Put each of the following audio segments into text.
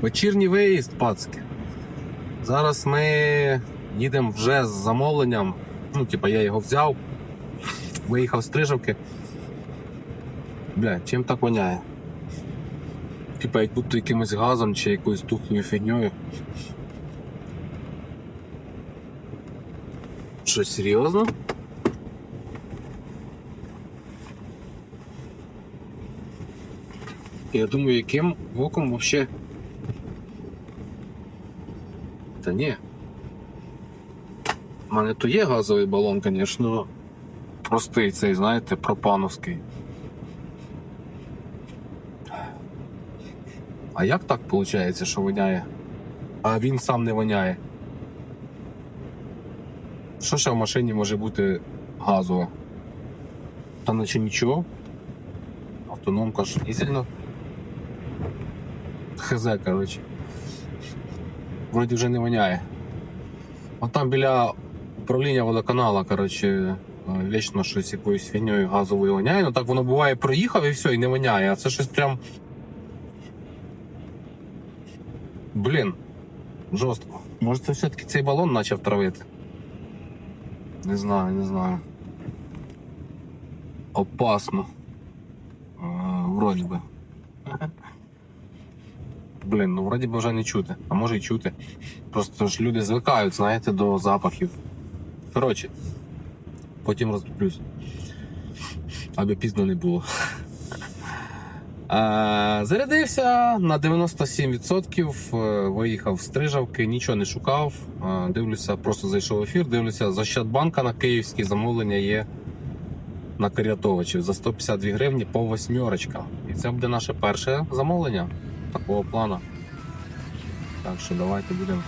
Вечірній виїзд, пацки. Зараз ми їдемо вже з замовленням. Ну, типа, я його взяв, виїхав з Стрижавки. Бля, чим так воняє? Типа, як будто якимось газом чи якоюсь тухлою фігньою. Що, серйозно? Я думаю, яким оком вообще. Та ні. У мене то є газовий балон, звісно. Простий цей, знаєте, пропановський. А як так виходить, що воняє? А він сам не воняє. Що ще в машині може бути газове? Та наче нічого. Автономка ж дізельна. Хз, коротше. Вроді вже не воняє. От там біля управління водоканала, коротше, е, вічно щось якоюсь фігньою газовою воняє. Ну так воно буває, проїхав і все, і не воняє. А це щось прям. Блін. Жорстко. Може це все-таки цей балон почав травити? Не знаю, не знаю. Опасно. Е, вроді би. Блін, ну вроді би вже не чути, а може й чути. Просто ж люди звикають, знаєте, до запахів. Коротше, потім роздуплюсь. Аби пізно не було. Е, Зарядився на 97%, е, виїхав з Стрижавки, нічого не шукав. Е, Дивлюся, просто зайшов в ефір, дивлюся, з Ощадбанка на київські замовлення є на Карятовичів за 152 гривні по восьмерочкам. І це буде наше перше замовлення такого плану. Так що давайте будемо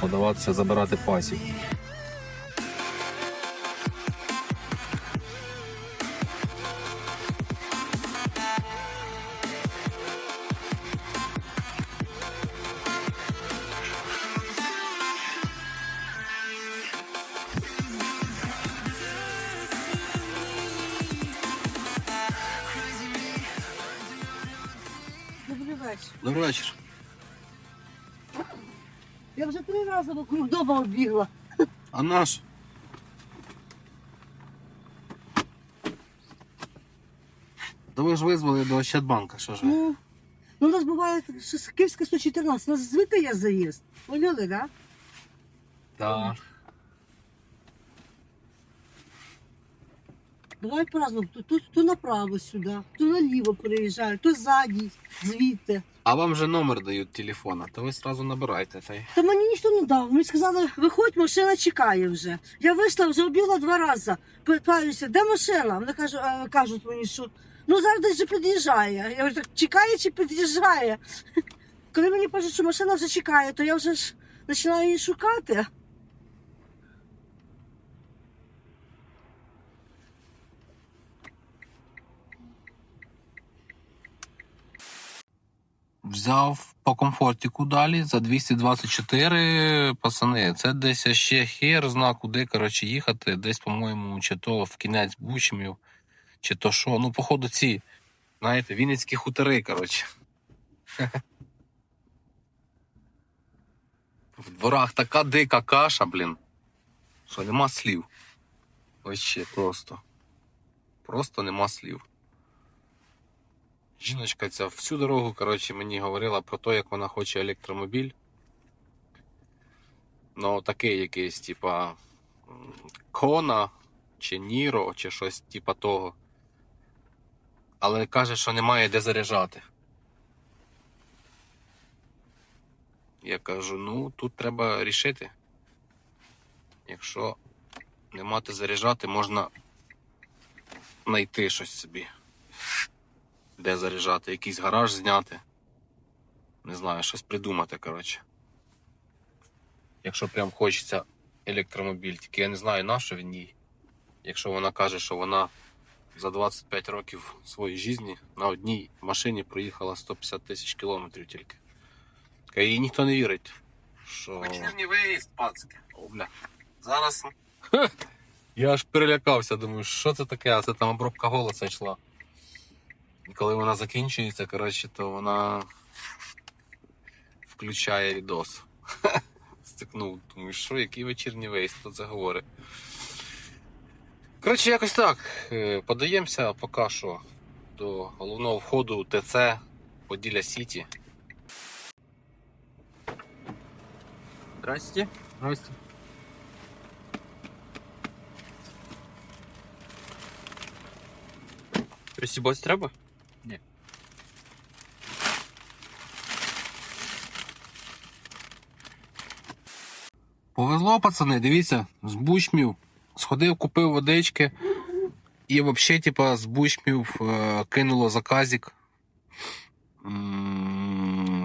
подаватися забирати пасів. Добрий вечір. Я вже три рази вокруг дома обігла. А наш? Да ви ж визвали до Ощадбанка, що ж ви? Ну, ну, у нас буває що Київська 114, у нас звикли є заїзд. Поняли, да? Так. Давай празднуємо. То, то, то направо сюди, то наліво переїжджають, то ззаді, звідти. А вам же номер дають телефона, то ви одразу набирайте. Та й... Та мені ніхто не дав. Мені сказали, виходь, машина чекає вже. Я вийшла, вже обігла два рази. Питаюся, де машина? Вони кажуть, е, кажуть мені, що ну зараз десь вже під'їжджає. Я так чекає чи під'їжджає? Коли мені кажуть, що машина вже чекає, то я вже ж починаю її шукати. Взяв по комфортіку далі за 224 пацани. Це десь ще хер зна куди коротше, їхати. Десь, по-моєму, чи то в кінець Бучмів, чи то що. Ну, походу, ці, знаєте, Вінницькі хутори, коротше. В дворах така дика каша, блін. Що нема слів. Ось ще просто. Просто нема слів. Жіночка ця всю дорогу, коротше, мені говорила про те, як вона хоче електромобіль. Ну, такий якийсь, типа Кона чи Ніро, чи щось типа того. Але каже, що немає де заряджати. Я кажу, ну тут треба рішити. Якщо не мати заряджати, можна знайти щось собі де заряджати, якийсь гараж зняти. Не знаю, щось придумати, коротше. Якщо прям хочеться електромобіль, тільки я не знаю, на що він їй. Якщо вона каже, що вона за 25 років своєї житті на одній машині проїхала 150 тисяч кілометрів тільки. Та їй ніхто не вірить. Що... Вечірній виїзд, пацки. О, бля. Зараз. Я аж перелякався, думаю, що це таке, а це там обробка голоса йшла. І коли вона закінчується, коротше, то вона включає відос. Стикнув, думаю, що, який вечірній виїзд, хто це говорить. Коротше, якось так. Е, Подаємося поки що до головного входу ТЦ Поділля Сіті. Здрасте. Здрасте. Присібось треба? Повезло, пацани, дивіться, з бучмів сходив, купив водички і взагалі, типа, з бучмів е, кинуло заказик.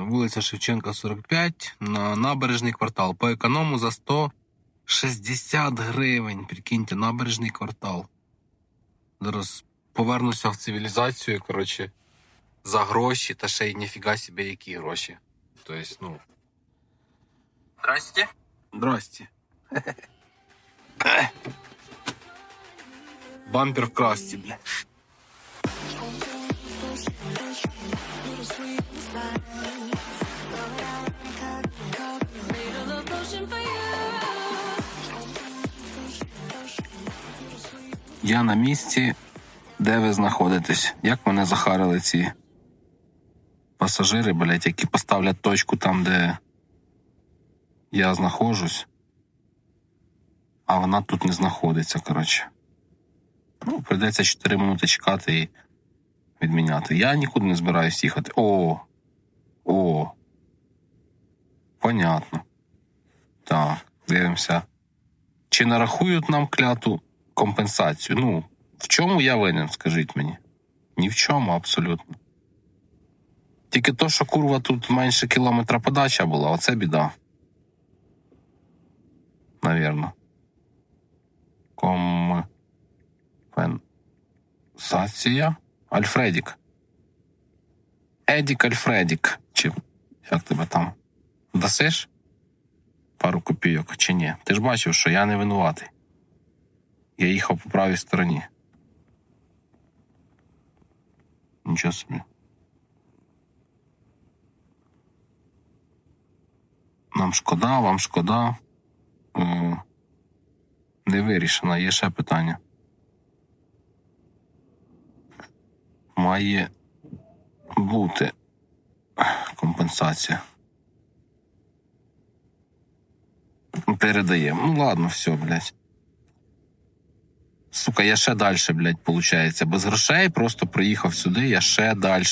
Вулиця Шевченка, 45, на набережний квартал. По економу за 160 гривень. Прикиньте, набережний квартал. Зараз повернуся в цивілізацію, коротше, за гроші, та ще й ніфіга собі які гроші. Тобто, ну. Здрасте. Здрасте. Бампер в красті, бля. Я на місці, де ви знаходитесь. Як мене захарили ці пасажири, блядь, які поставлять точку там, де я знаходжусь, а вона тут не знаходиться, коротше. Ну, прийдеться 4 минути чекати і відміняти. Я нікуди не збираюсь їхати. О! О! Понятно. Так, дивимося. Чи нарахують нам кляту компенсацію? Ну, в чому я винен, скажіть мені? Ні в чому, абсолютно. Тільки то, що курва тут менше кілометра подача була, оце біда. Навірно. Компенсація. Альфредік. Едік Альфредік. Чи як тебе там? Дасиш? Пару копійок чи ні? Ти ж бачив, що я не винуватий. Я їхав по правій стороні. Нічого собі. Нам шкода, вам шкода. Не вирішено, є ще питання. Має бути компенсація. Передаємо. Ну ладно, все, блядь. Сука, я ще далі, блядь, получається. Без грошей просто приїхав сюди, я ще далі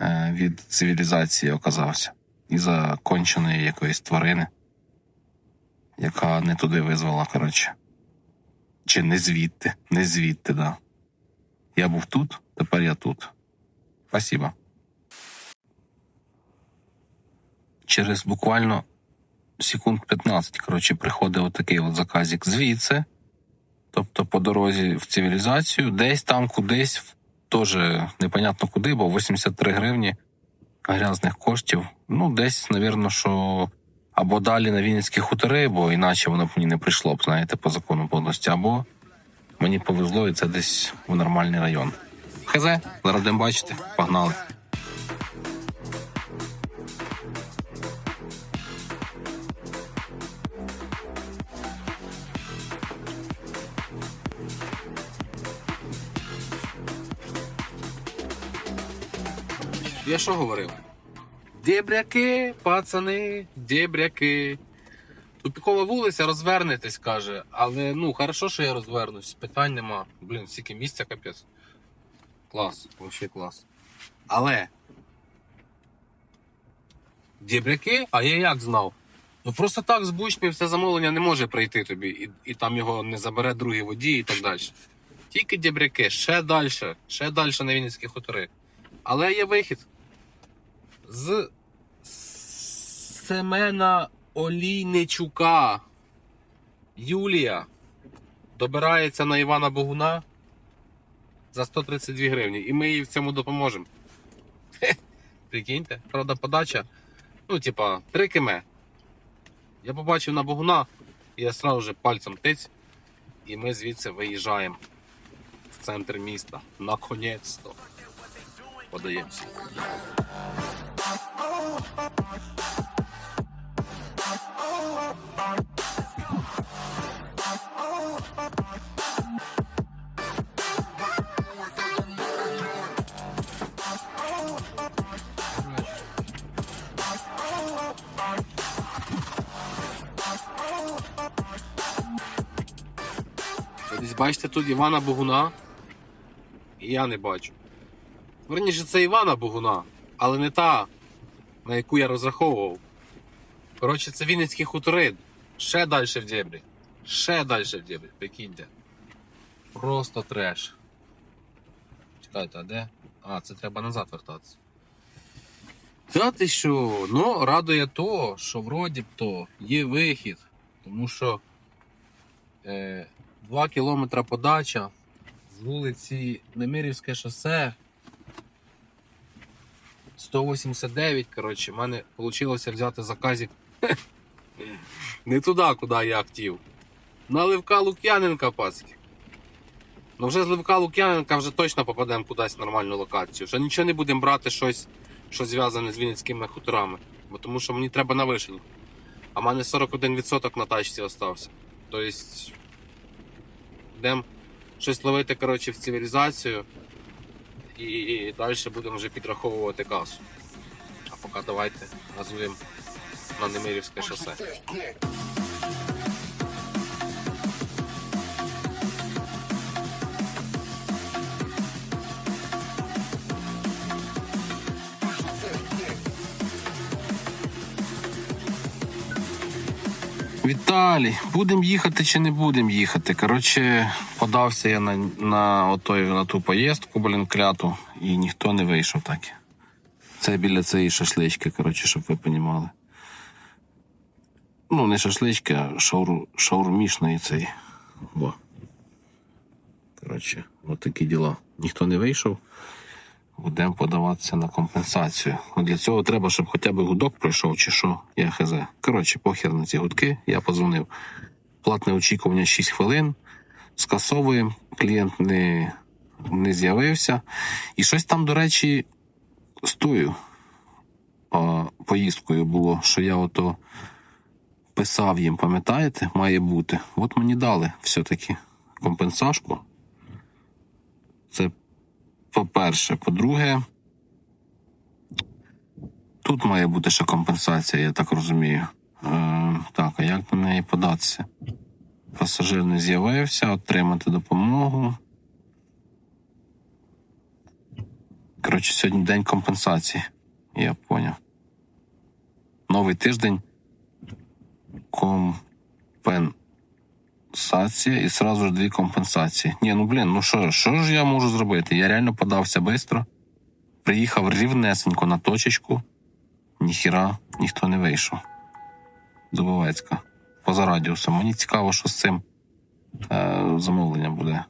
е, від цивілізації оказався. Із-за конченої якоїсь тварини яка не туди визвала, коротше. Чи не звідти, не звідти, да. Я був тут, тепер я тут. Спасибо. Через буквально секунд 15, коротше, приходить отакий от заказик звідси. Тобто по дорозі в цивілізацію, десь там кудись, теж непонятно куди, бо 83 гривні грязних коштів. Ну, десь, навірно, що або далі на Вінницькі хутори, бо іначе воно б мені не прийшло б, знаєте, по закону повності, або мені повезло і це десь в нормальний район. Хз, зараз будемо бачити, погнали. Я що говорив? Дебряки, пацани, дебряки. Тупікова вулиця, розвернетесь, каже. Але ну, хорошо, що я розвернусь. Питань нема. Блін, стільки місця капець. Клас, взагалі клас. Але. Дебряки? А я як знав? Ну просто так з бучмів все замовлення не може прийти тобі, і, і там його не забере другий водій і так далі. Тільки дебряки, ще далі, ще далі на Вінницькі хутори. Але є вихід з Семена Олійничука. Юлія добирається на Івана Богуна за 132 гривні. І ми їй в цьому допоможемо. Прикиньте, правда, подача. Ну, типа, 3 км. Я побачив на Богуна, і я сразу же пальцем тиць, і ми звідси виїжджаємо в центр міста. Наконець-то. Подаємося. Бачите тут Івана Богуна. Я не бачу. Ну, верніше, це Івана Богуна, але не та, на яку я розраховував. Коротше, це Вінницький хутори. Ще далі в дебрі. Ще далі в дебрі, прикиньте. Просто треш. Чекайте, а де? А, це треба назад вертатися. Та ти що? Ну, радує то, що вроді б то є вихід. Тому що е, 2 кілометри подача з вулиці Немирівське шосе. 189, коротше, в мене вийшло взяти заказик не туди, куди я хотів. На Левка Лук'яненка, пацки. Ну вже з Левка Лук'яненка вже точно попадемо кудись в нормальну локацію. Вже нічого не будемо брати щось, що зв'язане з Вінницькими хуторами. Бо тому що мені треба на вишеньку. А в мене 41% на тачці остався. Тобто. Йдемо щось ловити коротше, в цивілізацію. І, далі будемо вже підраховувати касу. А поки давайте газуємо на Немирівське шосе. Віталій, будемо їхати чи не будемо їхати? Коротше, подався я на, на, отой, на ту поїздку, блін, кляту, і ніхто не вийшов так. Це біля цієї шашлички, коротше, щоб ви розуміли. Ну, не шашлички, а шауру, шаурмішної цей. Во. Коротше, от такі діла. Ніхто не вийшов. Будемо подаватися на компенсацію. Ну, Для цього треба, щоб хоча б гудок пройшов, чи що, я хз. Коротше, похер на ці гудки, я позвонив. Платне очікування 6 хвилин. Скасовуємо, клієнт не, не з'явився. І щось там, до речі, з тою поїздкою було, що я ото писав їм, пам'ятаєте, має бути. От мені дали все-таки компенсашку. Це по-перше. По-друге, тут має бути ще компенсація, я так розумію. Е, так, а як до неї податися? Пасажир не з'явився, отримати допомогу. Коротше, сьогодні день компенсації. Я поняв. Новий тиждень. Компенсація і сразу ж дві компенсації. Ні, ну блін, ну що, що ж я можу зробити? Я реально подався швидко. Приїхав рівнесенько на точечку. Ніхіра, ніхто не вийшов. Дубовецька. Поза радіусом. Мені цікаво, що з цим е, замовлення буде.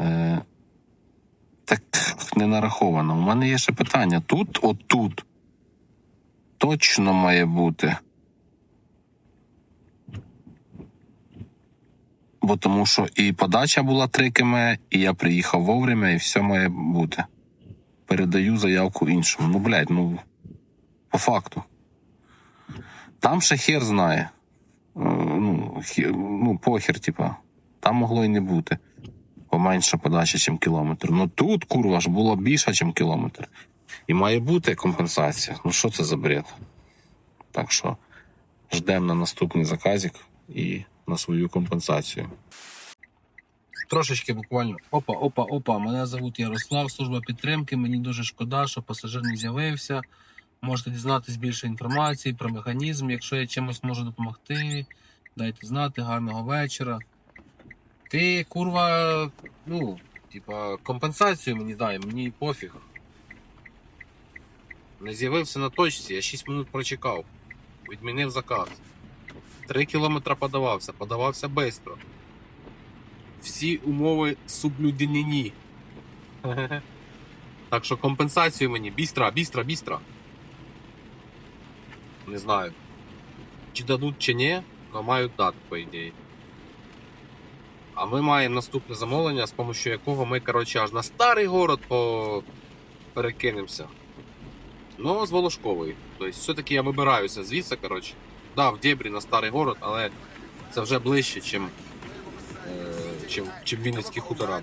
Е, так не нараховано. У мене є ще питання. Тут, отут, точно має бути. Бо тому що і подача була 3 км, і я приїхав вовремя, і все має бути. Передаю заявку іншому. Ну, блядь, ну, по факту. Там ще хер знає. Е, Ну, хер, ну похер, типа. Там могло і не бути. Бо менша подача, ніж кілометр. Ну тут, курва, ж було більше, ніж кілометр. І має бути компенсація. Ну що це за бред? Так що ждемо на наступний заказик і на свою компенсацію. Трошечки буквально. Опа, опа, опа. Мене зовут Ярослав, служба підтримки. Мені дуже шкода, що пасажир не з'явився. Можете дізнатись більше інформації про механізм. Якщо я чимось можу допомогти, дайте знати. Гарного вечора. Ти, курва, ну, типа, компенсацію мені дай, мені пофіг. Не з'явився на точці, я 6 минут прочекав. Відмінив заказ. 3 кілометри подавався, подавався швидко. Всі умови соблюдені. Так що компенсацію мені. Бістра, бістра, бістра. Не знаю. Чи дадуть, чи ні, але мають дати, по ідеї. А ми маємо наступне замовлення, з допомогою якого ми, коротше, аж на старий город по... перекинемося. Ну, з Волошкової. Тобто, все-таки я вибираюся звідси, коротше. Да, в Дєбрі на старий город, але це вже ближче, чим, е, чим, чим Вінницькі хутора.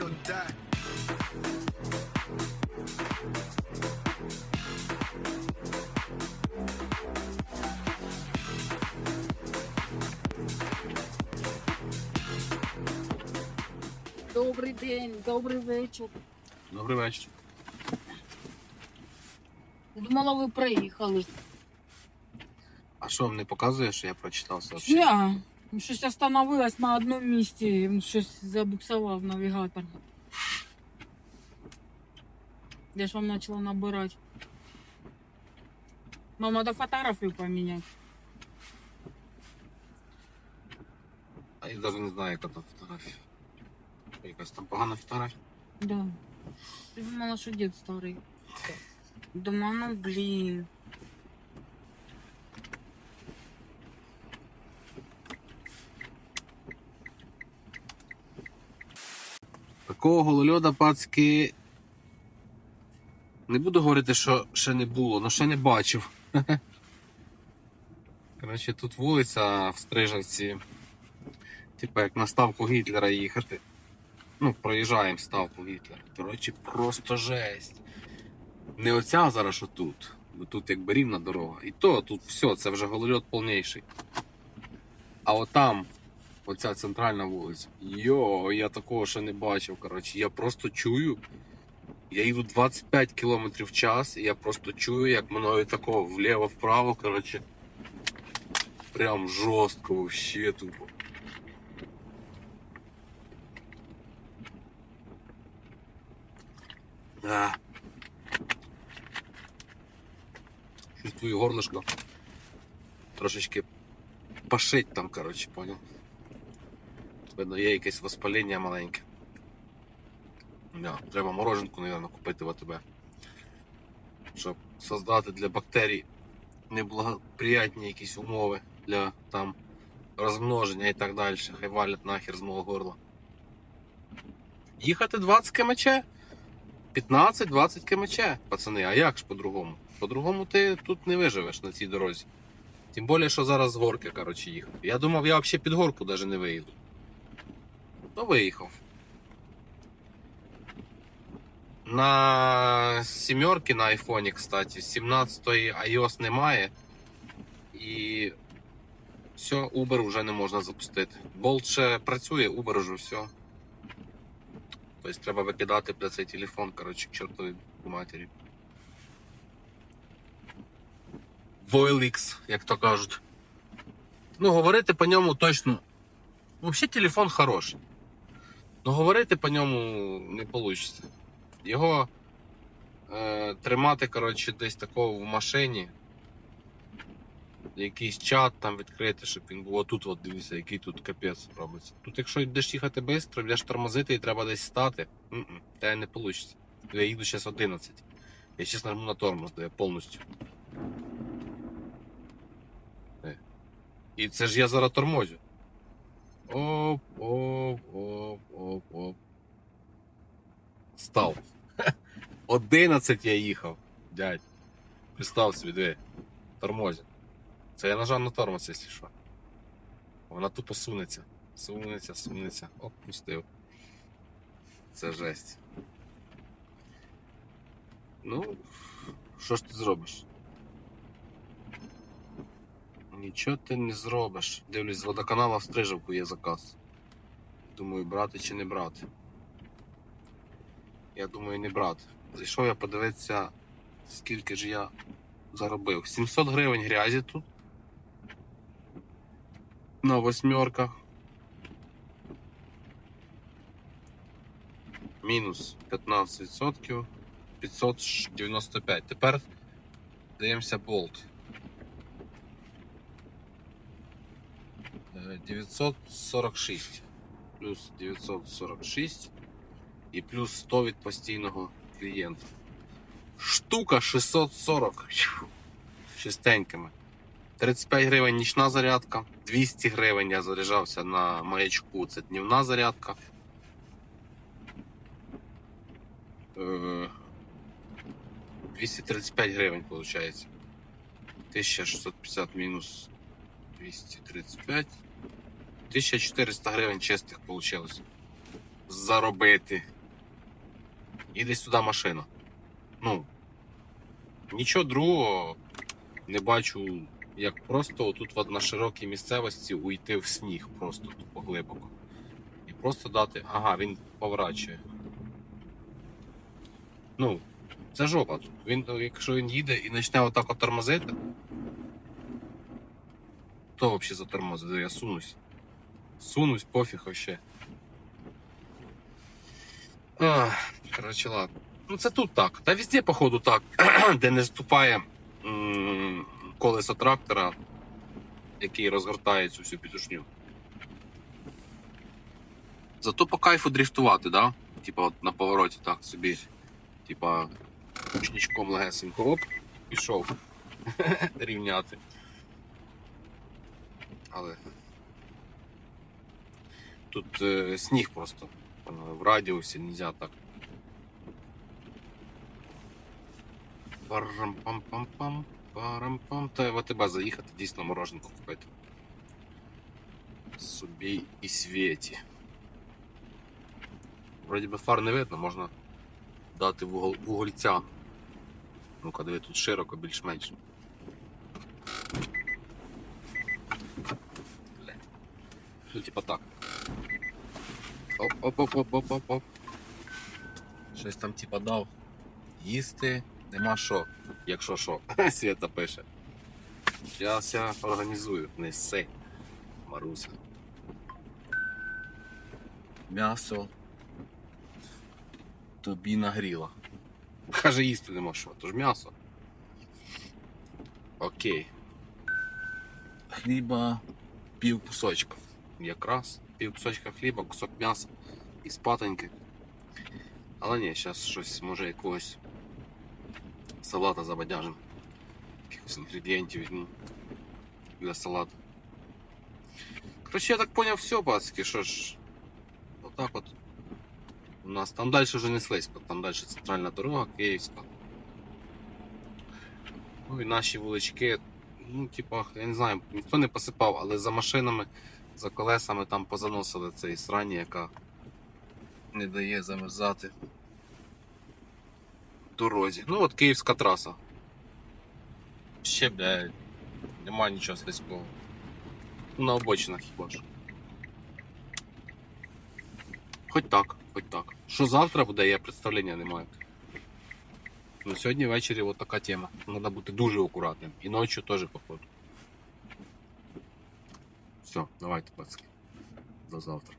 Добрий день, добрий вечір. Добрий вечір. Думала, ви приїхали. А що вам не показує, що я прочитав сообщення? Я щось остановилась на одному місці, щось забуксував навігатор. Я ж вам почала набирати. Вам треба фотографію поміняти. А я навіть не знаю, яка там фотографія. Якась там погана фотографія. Да. Я думала, що дід старий. Думала, ну блін. Такого голольода, пацки. Не буду говорити, що ще не було, але ще не бачив. Коротше, тут вулиця в Стрижавці. Типа як на ставку Гітлера їхати. Ну, проїжджаємо ставку Гітлера. Коротше, просто жесть. Не оця зараз, що тут. Бо тут якби рівна дорога. І то тут все, це вже голольот повніший. А отам, оця центральна вулиця. Йо, я такого ще не бачив. Коротше, я просто чую. Я їду 25 км в час, і я просто чую, як мною такого вліво-вправо, коротше. Прям жорстко вообще тупо. Да. Чувствую горлышко. Трошечки пошить там, коротше, понял. Видно, є якесь воспалення маленьке. Да, треба мороженку, мабуть, купити в АТБ. Щоб создати для бактерій неблагоприятні якісь умови для там розмноження і так далі. Хай валять нахер з мого горла. Їхати 20 кмч? 15-20 кмч, пацани, а як ж по-другому? По-другому ти тут не виживеш на цій дорозі. Тим більше, що зараз з горки, коротше, їхав. Я думав, я взагалі під горку навіть не виїду. Ну, виїхав. На сімерки на айфоні, кстати, 17-ї iOS немає. І все, Uber вже не можна запустити. Bolt ще працює, Uber вже все. Тобто треба викидати бля, цей телефон, коротше, к чортовій матері. VoilX, як то кажуть. Ну, говорити по ньому точно. Взагалі телефон хороший. Ну, говорити по ньому не вийде. Його е, тримати, коротше, десь такого в машині. Якийсь чат там відкрити, щоб він був. Отут, от дивіться, який тут капець робиться. Тут, якщо йдеш їхати швидко, йдеш тормозити і треба десь стати, м-м, те не вийде. Я їду зараз 11. Я зараз нажму на тормоз, де я повністю. Е. І це ж я зараз тормозю. Оп, оп, оп, оп, оп. Став. 11 я їхав, дядь. Представ собі, диви. Тормозі. Це я нажав на тормоз, якщо що. Вона тупо сунеться. Сунеться, сунеться. Оп, пустив. Це жесть. Ну, що ж ти зробиш? Нічого ти не зробиш. Дивлюсь, з водоканала в Стрижавку є заказ. Думаю, брати чи не брати. Я думаю, не брати. Зайшов я подивитися, скільки ж я заробив. 700 гривень грязі тут. На восьмерках. Мінус 15%. 595. Тепер дивимося болт. Е, 946. Плюс 946 і плюс 100 від постійного клієнта. Штука 640. Фью. Чистенькими. 35 гривень нічна зарядка, 200 гривень я заряджався на маячку, це днівна зарядка. Е, 235 гривень виходить. 1650 мінус 235. 1400 гривень чистих вийшло. Заробити. Іде сюди машина. Ну, нічого другого не бачу, як просто отут от на широкій місцевості уйти в сніг просто тупо глибоко. І Просто дати. Ага, він поворачує. Ну, це жопа тут. Він, якщо він їде і почне отак от тормозити, то взагалі затормозить. Я сунусь. Сунусь, пофіг вообще. Коротше, ладно. Ну це тут так. Та везде, походу, так. Де не ступає м, колесо трактора, який розгортає цю всю петушню. Зато по кайфу дрифтувати, да? Типа от на повороті так собі. Типа ручничком легесенько оп, пішов рівняти. Але тут е, сніг просто. Е, В радіусі нельзя так. Парам-пам-пам-пам, парам-пам. Та в АТБ заїхати, дійсно мороженку купити. Собі і світі. Вроді би фар не видно, можна дати вугол, вугольця. Ну-ка, диви, тут широко, більш-менш. Ну, типа так. Оп-оп-оп-оп-оп-оп. Щось там типа дав. Їсти нема що, якщо що. Свята пише. Я організую, не сси. Маруся. М'ясо тобі нагріла. Каже, їсти нема що, то ж м'ясо. Окей. Хліба пів кусочка. Якраз пів кусочка хліба, кусок м'яса і спатоньки. Але ні, зараз щось може якогось салата забадяжим. Якихось інгредієнтів візьму для салату. Коротше, я так поняв, все, пацки, що ж. Отак от. У нас там далі вже не слизько, там далі центральна дорога київська. Ну і наші вулички, ну, типа, я не знаю, ніхто не посипав, але за машинами, за колесами там позаносили цей срані, яка не дає замерзати дорозі. Ну от київська траса. Ще, блядь, нема нічого слизького. Ну, на обочинах хіба ж. Хоч так, хоч так. Що завтра буде, я представлення не маю. Ну, сьогодні ввечері от така тема. Треба бути дуже акуратним. І ночі теж, походу. Все, давайте, пацки. До завтра.